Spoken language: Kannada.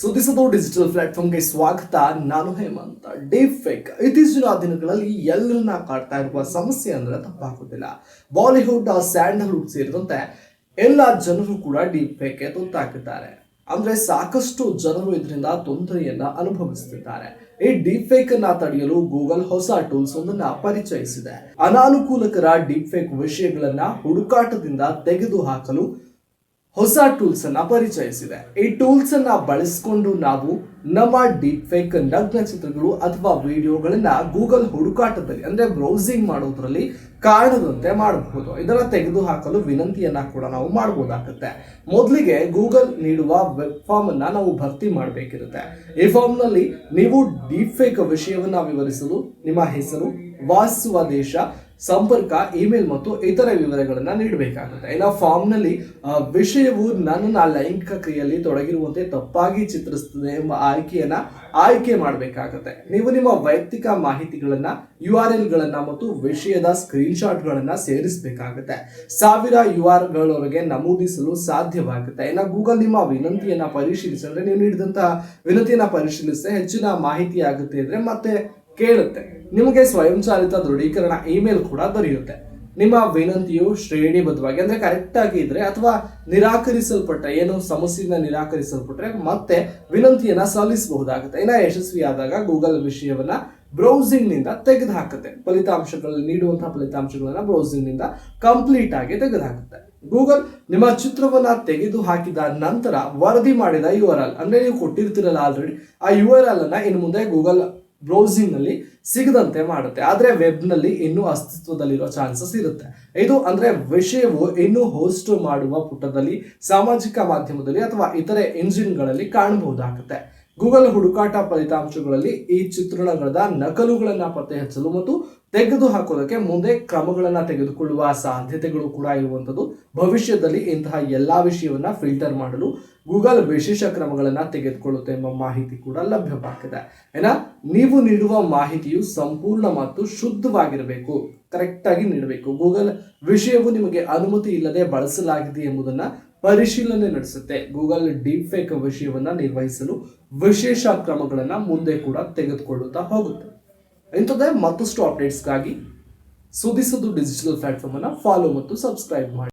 ಸುದ್ದಿಸೋದು ಡಿಜಿಟಲ್ ಪ್ಲಾಟ್ಫಾರ್ಮ್ಗೆ ಸ್ವಾಗತ. ನಾನು ಹೇಮಂತ. ಡೀಪ್ ಫೇಕ್ ಇತ್ತೀಚಿನ ದಿನಗಳಲ್ಲಿ ಎಲ್ಲರನ್ನ ಕಾಡ್ತಾ ಇರುವ ಸಮಸ್ಯೆ ಅಂದ್ರೆ ತಪ್ಪಾಗುದಿಲ್ಲ. ಬಾಲಿವುಡ್ ಸ್ಯಾಂಡಲ್ವುಡ್ ಸೇರಿದಂತೆ ಎಲ್ಲ ಜನರು ಕೂಡ ಡೀಪ್ ಫೇಕ್ಗೆ ತುತ್ತಾಗಿದ್ದಾರೆ. ಅಂದ್ರೆ ಸಾಕಷ್ಟು ಜನರು ಇದರಿಂದ ತೊಂದರೆಯನ್ನ ಅನುಭವಿಸುತ್ತಿದ್ದಾರೆ ಈ ಡೀಪ್ ಫೇಕ್ ಅನ್ನ ತಡೆಯಲು ಗೂಗಲ್ ಹೊಸ ಟೂಲ್ಸ್ ಒಂದನ್ನ ಪರಿಚಯಿಸಿದೆ. ಅನಾನುಕೂಲಕರ ಡೀಪ್ ಫೇಕ್ ವಿಷಯಗಳನ್ನ ಹುಡುಕಾಟದಿಂದ ತೆಗೆದು ಹಾಕಲು ಹೊಸ ಟೂಲ್ಸ್ ಅನ್ನ ಪರಿಚಯಿಸಿದೆ. ಈ ಟೂಲ್ಸ್ ಅನ್ನ ಬಳಸಿಕೊಂಡು ನಾವು ನಮ್ಮ ಡೀಪ್ ಫೇಕ್ ನಗ್ನ ಚಿತ್ರಗಳು ಅಥವಾ ವಿಡಿಯೋಗಳನ್ನ ಗೂಗಲ್ ಹುಡುಕಾಟದಲ್ಲಿ, ಅಂದ್ರೆ ಬ್ರೌಸಿಂಗ್ ಮಾಡೋದ್ರಲ್ಲಿ ಕಾಣದಂತೆ ಮಾಡಬಹುದು. ಇದನ್ನ ತೆಗೆದು ಹಾಕಲು ವಿನಂತಿಯನ್ನ ಕೂಡ ನಾವು ಮಾಡಬಹುದಾಗುತ್ತೆ ಮೊದಲಿಗೆ ಗೂಗಲ್ ನೀಡುವ ವೆಬ್ ಫಾರ್ಮ್ ಅನ್ನ ನಾವು ಭರ್ತಿ ಮಾಡಬೇಕಿರುತ್ತೆ. ಈ ಫಾರ್ಮ್ನಲ್ಲಿ ನೀವು ಡೀಪ್ ಫೇಕ್ ವಿಷಯವನ್ನ ವಿವರಿಸಲು, ನಿಮ್ಮ ಹೆಸರು ವಾಸಿಸುವ ದೇಶ ಸಂಪರ್ಕ ಇಮೇಲ್ ಮತ್ತು ಇತರ ವಿವರಗಳನ್ನು ನೀಡಬೇಕಾಗುತ್ತೆ. ಇನ್ನು ಫಾರ್ಮ್ನಲ್ಲಿ ವಿಷಯವು ನನ್ನನ್ನು ಲೈಂಗಿಕ ಕ್ರಿಯೆಯಲ್ಲಿ ತೊಡಗಿರುವಂತೆ ತಪ್ಪಾಗಿ ಚಿತ್ರಿಸುತ್ತದೆ ಎಂಬ ಆಯ್ಕೆಯನ್ನು ಆಯ್ಕೆ ಮಾಡಬೇಕಾಗುತ್ತೆ. ನೀವು ನಿಮ್ಮ ವೈಯಕ್ತಿಕ ಮಾಹಿತಿಗಳನ್ನು ಯು ಆರ್ ಎಲ್ಗಳನ್ನು ಮತ್ತು ವಿಷಯದ ಸ್ಕ್ರೀನ್ಶಾಟ್ಗಳನ್ನು ಸೇರಿಸಬೇಕಾಗುತ್ತೆ. ಸಾವಿರ ಯು ಆರ್ ಗಳವರೆಗೆ ನಮೂದಿಸಲು ಸಾಧ್ಯವಾಗುತ್ತೆ. ಇನ್ನು ಗೂಗಲ್ ನಿಮ್ಮ ವಿನಂತಿಯನ್ನು ಪರಿಶೀಲಿಸಿದ್ರೆ, ನೀವು ನೀಡಿದಂತಹ ವಿನಂತಿಯನ್ನ ಪರಿಶೀಲಿಸಿದ್ರೆ ಹೆಚ್ಚಿನ ಮಾಹಿತಿ ಆಗುತ್ತೆ ಅಂದ್ರೆ ಮತ್ತೆ ಕೇಳುತ್ತೆ. ನಿಮಗೆ ಸ್ವಯಂಚಾಲಿತ ದೃಢೀಕರಣ ಇಮೇಲ್ ಕೂಡ ದೊರೆಯುತ್ತೆ. ನಿಮ್ಮ ವಿನಂತಿಯು ಶ್ರೇಣಿಬದ್ಧವಾಗಿ ಅಂದ್ರೆ ಕರೆಕ್ಟ್ ಆಗಿ ಇದ್ರೆ ಅಥವಾ ನಿರಾಕರಿಸಲ್ಪಟ್ಟ ಏನು ಸಮಸ್ಯೆಯಿಂದ ನಿರಾಕರಿಸಲ್ಪಟ್ರೆ ಮತ್ತೆ ವಿನಂತಿಯನ್ನ ಸಲ್ಲಿಸಬಹುದಾಗುತ್ತೆ. ಇನ್ನ ಯಶಸ್ವಿಯಾದಾಗ ಗೂಗಲ್ ವಿಷಯವನ್ನ ಬ್ರೌಸಿಂಗ್ನಿಂದ ತೆಗೆದು ಹಾಕುತ್ತೆ ಫಲಿತಾಂಶಗಳಲ್ಲಿ ನೀಡುವಂತಹ ಫಲಿತಾಂಶಗಳನ್ನ ಬ್ರೌಸಿಂಗ್ನಿಂದ ಕಂಪ್ಲೀಟ್ ಆಗಿ ತೆಗೆದು ಹಾಕುತ್ತೆ ಗೂಗಲ್ ನಿಮ್ಮ ಚಿತ್ರವನ್ನ ತೆಗೆದು ಹಾಕಿದ ನಂತರ ವರದಿ ಮಾಡಿದ ಯು ಆರ್ ಎಲ್ ಅಂದ್ರೆ ನೀವು ಕೊಟ್ಟಿರ್ತೀರಲ್ಲ ಆಲ್ರೆಡಿ ಆ ಯು ಆರ್ ಎಲ್ ಅನ್ನ ಇನ್ನು ಮುಂದೆ ಗೂಗಲ್ ಬ್ರೌಸಿಂಗ್ನಲ್ಲಿ ಸಿಗದಂತೆ ಮಾಡುತ್ತೆ. ಆದರೆ ವೆಬ್ನಲ್ಲಿ ಇನ್ನೂ ಅಸ್ತಿತ್ವದಲ್ಲಿರೋ ಚಾನ್ಸಸ್ ಇರುತ್ತೆ. ಇದು ಅಂದ್ರೆ ವಿಷಯವು ಇನ್ನೂ ಹೋಸ್ಟ್ ಮಾಡುವ ಪುಟದಲ್ಲಿ, ಸಾಮಾಜಿಕ ಮಾಧ್ಯಮದಲ್ಲಿ ಅಥವಾ ಇತರೆ ಎಂಜಿನ್ಗಳಲ್ಲಿ ಕಾಣಬಹುದಾಗುತ್ತೆ. ಗೂಗಲ್ ಹುಡುಕಾಟ ಫಲಿತಾಂಶಗಳಲ್ಲಿ ಈ ಚಿತ್ರಣಗಳ ನಕಲುಗಳನ್ನು ಪತ್ತೆ ಹಚ್ಚಲು ಮತ್ತು ತೆಗೆದು ಹಾಕೋದಕ್ಕೆ ಮುಂದೆ ಕ್ರಮಗಳನ್ನು ತೆಗೆದುಕೊಳ್ಳುವ ಸಾಧ್ಯತೆಗಳು ಕೂಡ ಇರುವಂಥದ್ದು. ಭವಿಷ್ಯದಲ್ಲಿ ಇಂತಹ ಎಲ್ಲಾ ವಿಷಯವನ್ನ ಫಿಲ್ಟರ್ ಮಾಡಲು ಗೂಗಲ್ ವಿಶೇಷ ಕ್ರಮಗಳನ್ನು ತೆಗೆದುಕೊಳ್ಳುತ್ತೆ ಎಂಬ ಮಾಹಿತಿ ಕೂಡ ಲಭ್ಯವಾಗಿದೆ ಏನ? ನೀವು ನೀಡುವ ಮಾಹಿತಿಯು ಸಂಪೂರ್ಣ ಮತ್ತು ಶುದ್ಧವಾಗಿರಬೇಕು. ಕರೆಕ್ಟಾಗಿ ನೀಡಬೇಕು. ಗೂಗಲ್ ವಿಷಯವು ನಿಮಗೆ ಅನುಮತಿ ಇಲ್ಲದೆ ಬಳಸಲಾಗಿದೆ ಎಂಬುದನ್ನ ಪರಿಶೀಲನೆ ನಡೆಸುತ್ತೆ. ಗೂಗಲ್ ಡೀಪ್ ಫೇಕ್ ವಿಷಯವನ್ನ ನಿರ್ವಹಿಸಲು ವಿಶೇಷ ಕ್ರಮಗಳನ್ನ ಮುಂದೆ ಕೂಡ ತೆಗೆದುಕೊಳ್ಳುತ್ತಾ ಹೋಗುತ್ತೆ. ಇಂಥದ್ದೇ ಮತ್ತಷ್ಟು ಅಪ್ಡೇಟ್ಸ್ಗಾಗಿ ಸುದಿಸುದು ಡಿಜಿಟಲ್ ಪ್ಲಾಟ್ಫಾರ್ಮ್ ಅನ್ನ ಫಾಲೋ ಮತ್ತು ಸಬ್ಸ್ಕ್ರೈಬ್ ಮಾಡಿ.